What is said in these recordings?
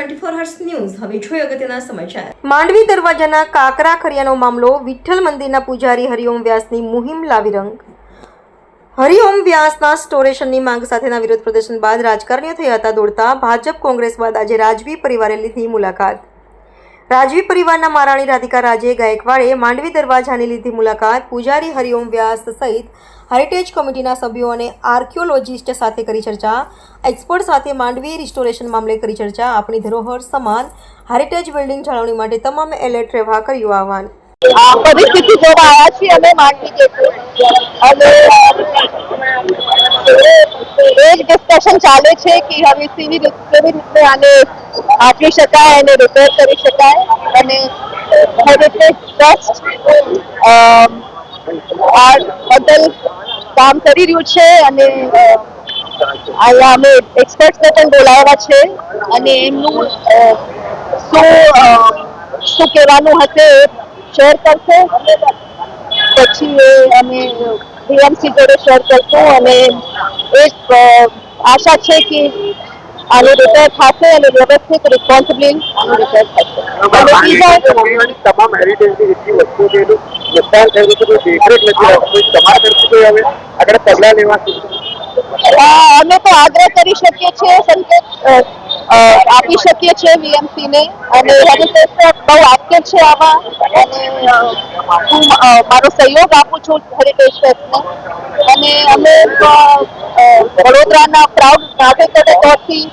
Twenty four hers news હવે જોઈએ અગત્યના સમાચાર. માંડવી દરવાજાના કાકરા ખરિયાનો મામલો વિઠ્ઠલ મંદિરના પૂજારી હરિઓમ વ્યાસની મુહિમ લાવી રંગ. હરિઓમ વ્યાસના સ્ટોરેશનની માંગ સાથેના વિરોધ પ્રદર્શન બાદ રાજકારણીઓ થયા હતા દોડતા. ભાજપ કોંગ્રેસ બાદ આજે રાજવી પરિવારે લીધી મુલાકાત. રાજવી પરિવારના મહારાણી રાધિકા રાજે ગાયકવાડે માંડવી દરવાજાની લીધી મુલાકાત. પૂજારી હરિઓમ વ્યાસ સહિત હેરિટેજ કમિટીના સભ્યો અને આર્કિયોલોજિસ્ટ સાથે કરી ચર્ચા. એક્સપર્ટ સાથે માંડવી રિસ્ટોરેશન મામલે કરી ચર્ચા. આપણી ધરોહર સમાન હેરિટેજ બિલ્ડિંગ જાળવણી માટે તમામ એલર્ટ રહેવા કર્યું આહવાન. પરિસ્થિતિ જોવા છીએ અમે માંડવી અને એ ડિસ્કશન ચાલે છે કે હવે કેવી રીતે આને આંકી શકાય અને રિપેર કરી શકાય. અને હેરિટેજ આ બદલ કામ કરી રહ્યું છે અને અહીંયા અમે એક્સપર્ટ્સને પણ બોલાવ્યા છે. અને એમનું શું શું કહેવાનું હશે એ શેર કરશે. પછી એ અમે ડીએમસી જોડે શેર કરશું અને એક આશા છે કે આનું રિપેર થશે અને વ્યવસ્થિત રિસ્પોન્સિબલી આનું રિપેર થશે તમામ હેરિટેજની જેટલી વસ્તુ છે એનું નુકસાન થયેલું છે દેખરેખ નથી રાખતું તમારા તરફથી કોઈ હવે આગળ પગલાં લેવા અમે તો આગ્રહ કરી શકીએ છીએ સંકેત આપી શકીએ છીએ વીએમસી ને. અને હેરિટેજ બહુ એક્ટિવ છે આમાં. અને હું મારો સહયોગ આપું છું હેરિટેજ ફેસ્ટને અને અમે વડોદરાના પ્રાઉડ નાગરિકો તરફથી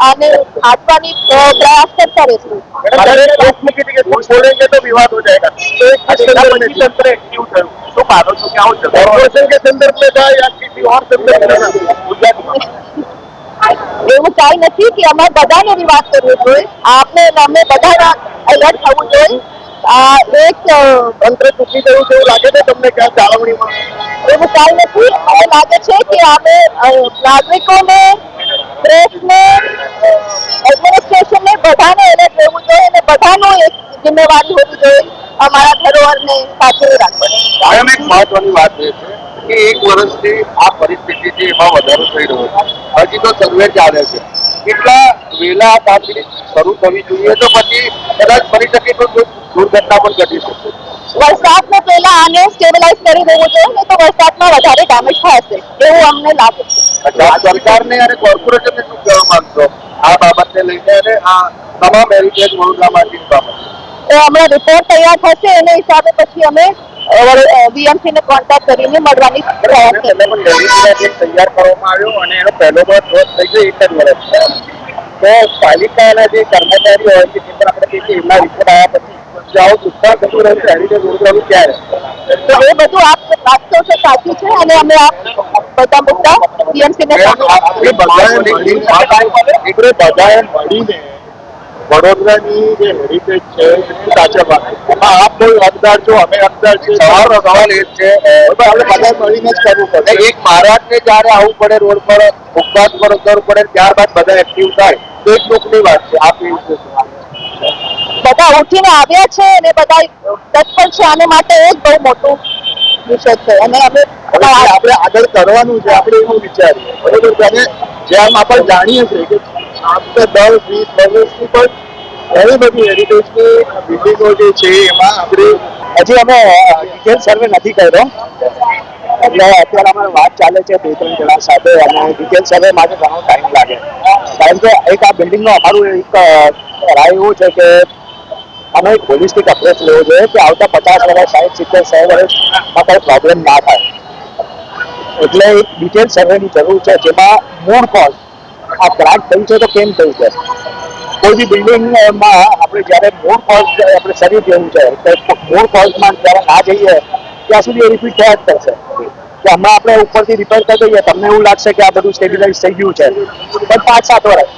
આને હાથવાની પ્રયાસ કરતા રહીશું એવું કઈ નથી કે અમે બધાને વિવાદ કરવો જોઈએ આપણે અમે બધા એલર્ટ થવું જોઈએ આ એક તંત્ર તૂટી ગયું છે એવું લાગે છે તમને ક્યાં જાળવણીમાં? એવું કાંઈ નથી મને લાગે છે કે આપણે અ, નાગરિકોને પ્રેસને એડમિનિસ્ટ્રેશનને બધાને એને કહેવું જોઈએ અને બધાનું એક જિમ્મેવારી હોવી જોઈએ અમારા ધરોહરને સાચવી રાખવાની. એક મહત્વની વાત એ છે કે એક વર્ષથી આ પરિસ્થિતિ છે એમાં વધારો થઈ રહ્યો છે. હજી તો સર્વે ચાલે છે. કેટલા વહેલા આ કામગીરી શરૂ થવી જોઈએ તો પછી કદાચ બની શકે તો દુર્ઘટના પણ ઘટી શકે. વરસાદને પહેલા આને સ્ટેબલાઇઝ કરી દેવું જોઈએ નહીં તો વરસાદમાં વધારે ડેમેજ થશે. એવું અમને લાગે છે. સરકારને અને કોર્પોરેશનને શું કહેવા માંગશો? આ બાબતને લઈને અને આ તમામ હેરિટેજ વડોદરામાંથી બાબત. તો હમણાં રિપોર્ટ તૈયાર થશે એને હિસાબે પછી અમે બીએમસી ને કોન્ટેક્ટ કરીને મળવાની પ્રયાસ તૈયાર કરવામાં આવ્યો અને એનો પહેલો વર્ષ થઈ ગયો એક જ વર્ષ. તો પાલિકાના જે કર્મચારીઓ હોય છે તે પણ આપણે કહીએ છીએ એમના રિપોર્ટ આવ્યા પછી જો આવું નુકસાન થતું રહ્યું છે તો એ બધું આપ વાત તો છે સાચી છે અને અમે આ બધા મુદ્દા ને આપણે બધાએ મળીને વડોદરાની જે હેરિટેજ છે એમાં આપ કોઈ હકદાર છો અમે હકદાર છે સવાલ સવાલ એ જ છે આપણે બધા મળીને જ કરવું પડે એક મહારાજને જ્યારે આવવું પડે રોડ પર ઉપવાસ પર કરવું પડે ત્યારબાદ બધા એક્ટિવ થાય. તો એક દુઃખની વાત છે આપ શું બધા ઉઠીને આવ્યા છે અને બધા તત્પર છે આને માટે એ જ બહુ મોટું વિષય છે. અને અમે આપણે આગળ કરવાનું છે આપણે એવું વિચારીએ. બરોબર છે અને જેમ આપણે જાણીએ છીએ કે આપણે દસ, વીસ વર્ષની પણ ઘણી બધી હેરિટેજની બિલ્ડિંગો જે છે એમાં આપણે હજી અમે ડિટેલ સર્વે નથી કર્યો. એટલે અત્યારે અમારે વાત ચાલે છે બે, ત્રણ જણા સાથે અને ડિટેલ સર્વે માટે ઘણો ટાઈમ લાગે. કારણ કે એક આ બિલ્ડિંગનો અમારું એક રાય એવું છે કે અમે એક હોલિસ્ટિક અપ્રોચ લેવો જોઈએ કે આવતા પચાસ વર્ષ સાહીઠ સિત્તેર, સો વર્ષમાં કોઈ પ્રોબ્લેમ ના થાય. એટલે એક ડિટેલ સર્વેની જરૂર છે જેમાં મૂળ કોઝ આ ક્રાક થયું છે તો કેમ થયું છે કોઈ બી બિલ્ડિંગમાં આપણે જ્યારે મૂળ કોઝ આપણે શરીર જેવું છે, તો મૂળ કોઝમાં જ્યારે ના જઈએ, ત્યાં સુધી એ રિપીટ થયા જ કરશે. કે હમણાં આપણે ઉપરથી રિપેર કરી દઈએ, તમને એવું લાગશે કે આ બધું સ્ટેબિલાઇઝ થઈ ગયું છે. પણ પાંચ સાત વર્ષ.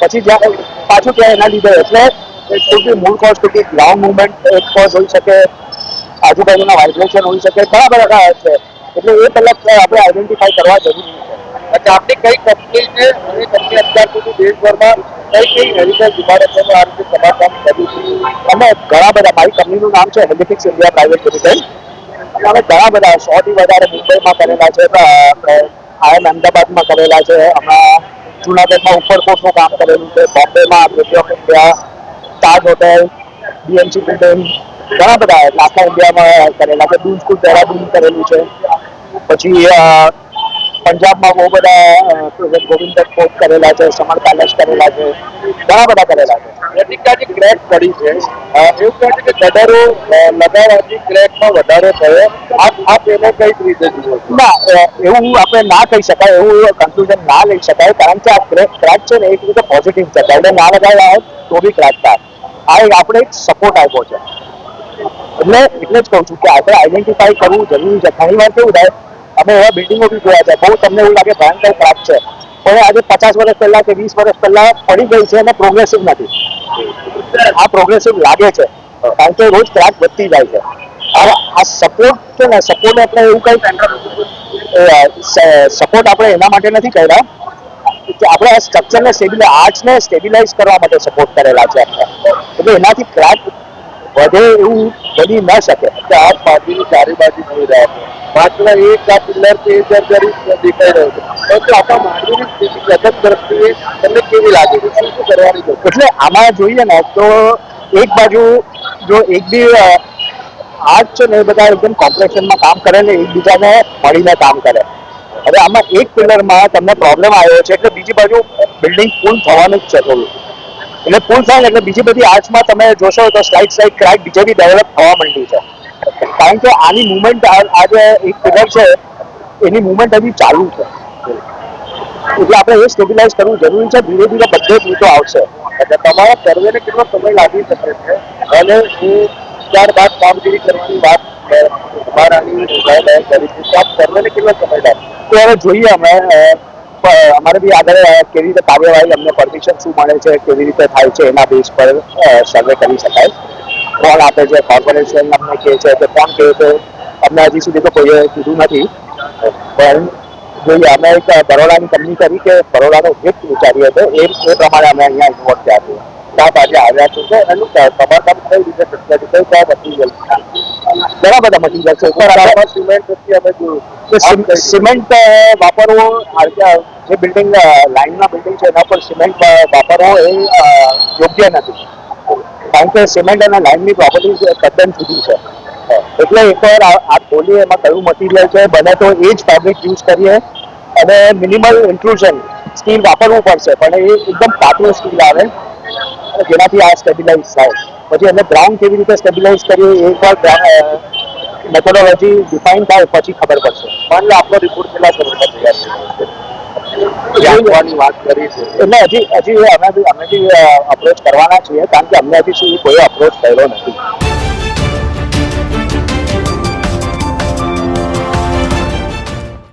પછી જ્યારે પાછું ત્યાં એના લીધે, એટલે બી મૂળ કોઝ કોઈ ગ્રાઉન્ડ મુવમેન્ટ એક કોઝ હોઈ શકે, આજુબાજુના વાઇબ્રેશન હોઈ શકે, ઘણા બધા છે. એટલે એ પહેલાં આપણે આઈડેન્ટિફાઈ કરવા જરૂરી છે આપણી કઈ કંપની છે અને કંપની અત્યાર સુધી દેશભરમાં કઈ કઈ હેરિટેજ ઇમારતોનું આ રીતે સમારકામ કર્યું છે. અમે ઘણા બધા, મારી કંપનીનું નામ છે હેલિફિક્સ ઇન્ડિયા પ્રાઇવેટ લિમિટેડ અને અમે ઘણા બધા સોથી વધારે મુંબઈમાં કરેલા છે આયન અમદાવાદમાં કરેલા છે, હમણાં જુનાગઢમાં ઉપરકોટનું કામ કરેલું છે, બોમ્બેમાં gateway of India Taj hotel BMC building ઘણા બધા આખા ઇન્ડિયામાં કરેલા છે દૂન સ્કૂલ દહેરાદૂન કરેલું છે. પછી પંજાબમાં બહુ બધા ગોવિંદ ફોર્ટ કરેલા છે સમર પેલેસ કરેલા છે ઘણા બધા કરેલા છે. નજીકતાની ક્રેક પડી છે? એવું કહે છે કે ગદરો લગાવવાથી ક્રેકમાં વધારો થયો. આપ એને કઈ રીતે જુઓ? ના એવું આપણે ના કહી શકાય એવું કન્ક્લુઝન ના લઈ શકાય કારણ કે આ ક્રેક ક્રેક છે ને એક રીતે પોઝિટિવ છે. એટલે ના લગાવ્યા હોત તો બી ક્રેક થાય. આ એક આપણે એક સપોર્ટ આપ્યો છે. એટલે એટલે જ કહું છું કે આપણે આઈડેન્ટિફાઈ કરવું જરૂરી છે. ઘણી વાર કેવું થાય અમે એવા બિલ્ડિંગો બી જોયા છે. બહુ તમને એવું લાગે ભયંકર ખરાબ છે. પણ આજે પચાસ વર્ષ પહેલા કે વીસ વર્ષ પહેલા પડી ગઈ છે અને પ્રોગ્રેસિવ નથી. આ પ્રોગ્રેસિવ લાગે છે. કારણ કે રોજ ક્રાક વધતી જાય છે. આ સપોર્ટ છે ને સપોર્ટ આપણે એવું કઈ સપોર્ટ આપણે એના માટે નથી કર્યા. કે આપણે આ સ્ટ્રક્ચરને સ્ટેબિલાઇઝ આર્ટ્સને સ્ટેબિલાઇઝ કરવા માટે સપોર્ટ કરેલા છે એટલે એનાથી ક્રેક વધે એવું બની ના શકે. એટલે આ પાર્ટીની ચારે બાજુ જોઈ રહ્યા છે. માત્ર એક આ પિલ્લર એ જર્જરિત દેખાઈ રહ્યો છે. પરંતુ આપણા માંડવીની સ્થિતિ પ્રથમ દ્રષ્ટિએ તમને કેવી લાગે છે? શું શું કરવાની જરૂર? એટલે આમાં જોઈએ ને, તો એક બાજુ જો એક બી આર્ટ છે ને એ બધા એકદમ કોમ્પ્લેક્શનમાં કામ કરે ને એકબીજાને મળીને કામ કરે. હવે આમાં એક પિલરમાં તમને પ્રોબ્લેમ આવ્યો છે એટલે બીજી બાજુ બિલ્ડિંગ પૂર્ણ થવાનું જ છે થોડું. એટલે પૂલ થાય એટલે બીજી બધી આર્ટ્સમાં તમે જોશો તો સ્લાઇડ સ્લાઇડ ક્રેક બીજે બી ડેવલપ થવા માંડ્યું છે. કારણ કે આની મુવમેન્ટ આજે એક ફિગર છે, એની મુવમેન્ટ હજી ચાલુ છે. એટલે આપણે એ સ્ટેબિલાઇઝ કરવું જરૂરી છે, ધીરે ધીરે બધે જ રીતો આવશે. એટલે તમારા સર્વેને કેટલો સમય લાગી શકે છે? અને એ ત્યારબાદ કામગીરી કરવાની વાત બહાર ડિઝાઇન કરી સર્વેને કેટલો સમય લાગે તો હવે જોઈએ અમે અમારે બી આગળ કેવી રીતે કાર્યવાહી, અમને પરમિશન શું મળે છે, કેવી રીતે થાય છે, એના બેઝ પર સર્વે કરી શકાય. કોણ આપે છે કોર્પોરેશન અમને કહે છે કે કોણ કહે છે, અમને હજી સુધી તો કોઈએ કીધું નથી. પણ જોઈએ, અમે એક બરોડાની કંપની કરી કે બરોડાનો હિત વિચારીએ હતો એ એ પ્રમાણે અમે અહીંયા ઇન્વોલ્વ થયા છીએ ક્યાં આજે આવ્યા છો એનું સમારકામ કઈ રીતે, કઈ કયા મટીરિયલ ઘણા બધા મટીરિયલ છે સિમેન્ટ અમે વાપરવો જે બિલ્ડિંગ લાઇનના બિલ્ડિંગ છે એના પર સિમેન્ટ વાપરવો એ યોગ્ય નથી. કારણ કે સિમેન્ટ અને લાઇનની પ્રોપર્ટી તદ્દન જુદી છે. એટલે એકવાર આ આ ખોલીએ એમાં કયું મટીરિયલ છે બને તો એ જ ફેબ્રિક યુઝ કરીએ અને મિનિમલ ઇન્ક્લુઝન સ્ટીલ વાપરવું પડશે પણ એ એકદમ પાતળું સ્ટીલ આવે. જેનાથી આ સ્ટેબિલાઇઝ થાય. પછી એમને ગ્રાઉન્ડ કેવી રીતે સ્ટેબિલાઇઝ કરીએ એકવાર મેથોડોલોજી ડિફાઇન થાય પછી ખબર પડશે. માની લો આપનો રિપોર્ટ કેટલા સમયમાં તૈયાર વાત કરી છે. એટલે હજી હજી અમે બી અમે બી અપ્રોચ કરવાના છીએ કારણ કે અમને હજી સુધી કોઈ અપ્રોચ થયેલો નથી.